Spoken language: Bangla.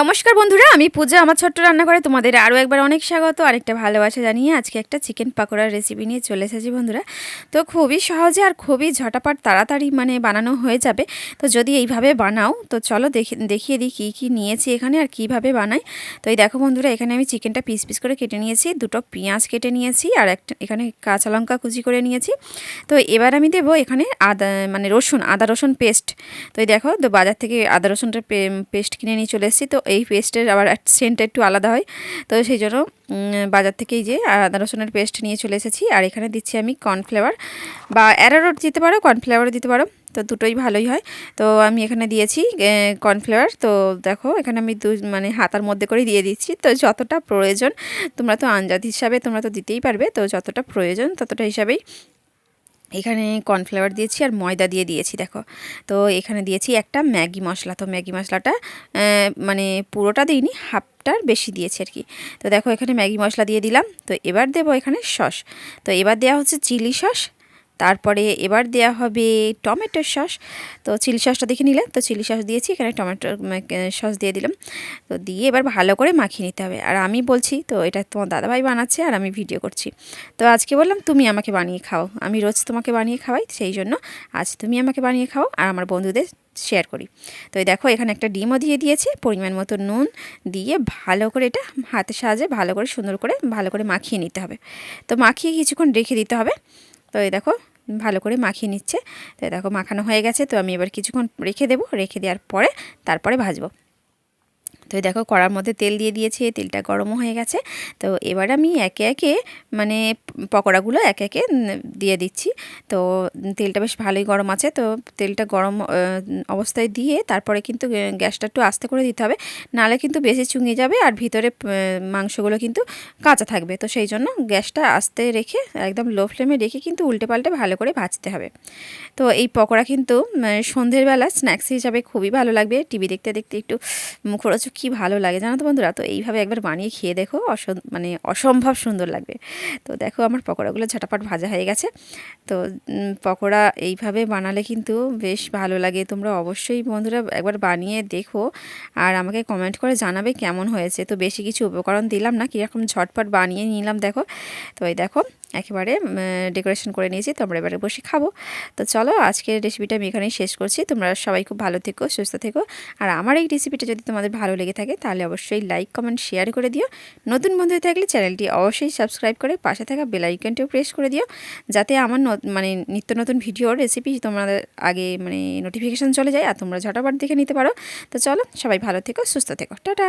নমস্কার বন্ধুরা, আমি পূজা, আমার ছোট্ট রান্নাঘরে তোমাদের আরও একবার অনেক স্বাগত, আরেকটা ভালোবাসা জানিয়ে আজকে একটা চিকেন পাকোড়ার রেসিপি নিয়ে চলে এসেছি বন্ধুরা। তো খুবই সহজে আর খুবই ঝটাপট তাড়াতাড়ি মানে বানানো হয়ে যাবে, তো যদি এইভাবে বানাও, তো চলো দেখে, দেখিয়ে দিই কী কী নিয়েছি এখানে আর কীভাবে বানাই। তো এই দেখো বন্ধুরা, এখানে আমি চিকেনটা পিস পিস করে কেটে নিয়েছি, দুটো পেঁয়াজ কেটে নিয়েছি, আর একটা, এখানে কাঁচা লঙ্কা কুচি করে নিয়েছি। তো এবার আমি দেবো এখানে আদা মানে রসুন, আদা রসুন পেস্ট তো এই দেখো, তো বাজার থেকে আদা রসুনটা পেস্ট কিনে নিয়ে চলে এসেছি। তো এই পেস্টের আবার সেন্টটা একটু আলাদা হয়। তো সেই জন্য বাজার থেকেই যে আদা রসুনের পেস্ট নিয়ে চলে এসেছি। আর এখানে দিচ্ছি আমি কর্নফ্লেভার বা অ্যারারোট দিতে পারো কর্নফ্লেভারও দিতে পারো। তো দুটোই ভালোই হয়। তো আমি এখানে দিয়েছি কর্নফ্লেভার তো দেখো, এখানে আমি দু মানে হাতার মধ্যে করে দিয়ে দিচ্ছি। তো যতটা প্রয়োজন, তোমরা তো আঞ্জাদ হিসাবে তোমরা তো দিতেই পারবে। তো যতটা প্রয়োজন, ততটা হিসাবেই এখানে কর্নফ্লাওয়ার দিয়েছি আর ময়দা দিয়ে দিয়েছি, দেখো। তো এখানে দিয়েছি একটা ম্যাগি মশলা। তো ম্যাগি মশলাটা মানে পুরোটা দিইনি, হাফটার বেশি দিয়েছি আর কি। তো দেখো এখানে ম্যাগি মশলা দিয়ে দিলাম। তো এবার দেবো এখানে সস। তো এবার দেওয়া হচ্ছে চিলি সস। তারপরে এবার দেওয়া হবে টমেটো সস। তো চিলি সসটা দেখে নিলে? তো চিলি সস দিয়েছি, এখানে টমেটো সস দিয়ে দিলাম। তো দিয়ে এবার ভালো করে মাখিয়ে নিতে হবে। আর আমি বলছি, তো এটা তোমার দাদাভাই বানাচ্ছে আর আমি ভিডিও করছি। তো আজকে বললাম, তুমি আমাকে বানিয়ে খাও। আমি রোজ তোমাকে বানিয়ে খাওয়াই, সেই জন্য আজ তুমি আমাকে বানিয়ে খাও আর আমার বন্ধুদের শেয়ার করি। তো এই দেখো, এখানে একটা ডিমও দিয়ে দিয়েছি, পরিমাণ মতো নুন দিয়ে ভালো করে এটা হাতের সাহায্যে ভালো করে সুন্দর করে, ভালো করে মাখিয়ে নিতে হবে। তো মাখিয়ে কিছুক্ষণ রেখে দিতে হবে। তো এই দেখো, ভালো করে মাখিয়ে নিচ্ছে। তো দেখো, মাখানো হয়ে গেছে। তো আমি এবার কিছুক্ষণ রেখে দেবো। রেখে দেওয়ার পরে তারপরে ভাজবো। তো দেখো কড়ার মধ্যে তেল দিয়ে দিয়েছে, তেলটা গরমও হয়ে গেছে। তো এবার আমি একে একে মানে পকোড়াগুলো একে একে দিয়ে দিচ্ছি। তো তেলটা বেশ ভালোই গরম আছে, তো তেলটা গরম অবস্থায় দিয়ে তারপরে কিন্তু গ্যাসটা একটু আস্তে করে দিতে হবে। নালে কিন্তু বেশি চুঙে যাবে আর ভিতরে মাংসগুলো কিন্তু কাঁচা থাকবে। তো সেই জন্য গ্যাসটা আস্তে রেখে, একদম লো ফ্লেমে রেখে কিন্তু উল্টে পাল্টে ভালো করে ভাজতে হবে। তো এই পকোড়া কিন্তু সন্ধ্যের বেলা স্ন্যাক্স হিসাবে খুবই ভালো লাগবে। টিভি দেখতে দেখতে একটু মুখরোচক কি ভালো লাগে জানো তো বন্ধুরা? তো এইভাবে একবার বানিয়ে খেয়ে দেখো, অস মানে অসম্ভব সুন্দর লাগবে। তো দেখো আমার পকোড়াগুলো ঝটাপট ভাজা হয়ে গেছে। তো পকোড়া এইভাবে বানালে কিন্তু বেশ ভালো লাগে। তোমরা অবশ্যই বন্ধুরা একবার বানিয়ে দেখো আর আমাকে কমেন্ট করে জানাবে কেমন হয়েছে। তো বেশি কিছু উপকরণ দিলাম না, কীরকম ঝটপট বানিয়ে নিলাম দেখো। তো এই দেখো একেবারে ডেকোরেশন করে নিয়েছি তোমরা এবারে বসে খাব। তো চলো, আজকের রেসিপিটা আমি এখানেই শেষ করছি। তোমরা সবাই খুব ভালো থেকো, সুস্থ থেকো। আর আমার এই রেসিপিটা যদি তোমাদের ভালো লেগে থাকে, তাহলে অবশ্যই লাইক কমেন্ট শেয়ার করে দিও। নতুন বন্ধু থাকলে চ্যানেলটি অবশ্যই সাবস্ক্রাইব করে পাশে থাকা বেলাইকনটিও প্রেস করে দিও। যাতে আমার মানে নিত্য নতুন ভিডিওর রেসিপি তোমাদের আগে মানে নোটিফিকেশান চলে যায়, আর তোমরা ঝটাপট দেখে নিতে পারো। তো চলো, সবাই ভালো থেকো, সুস্থ থেকো। টাটা!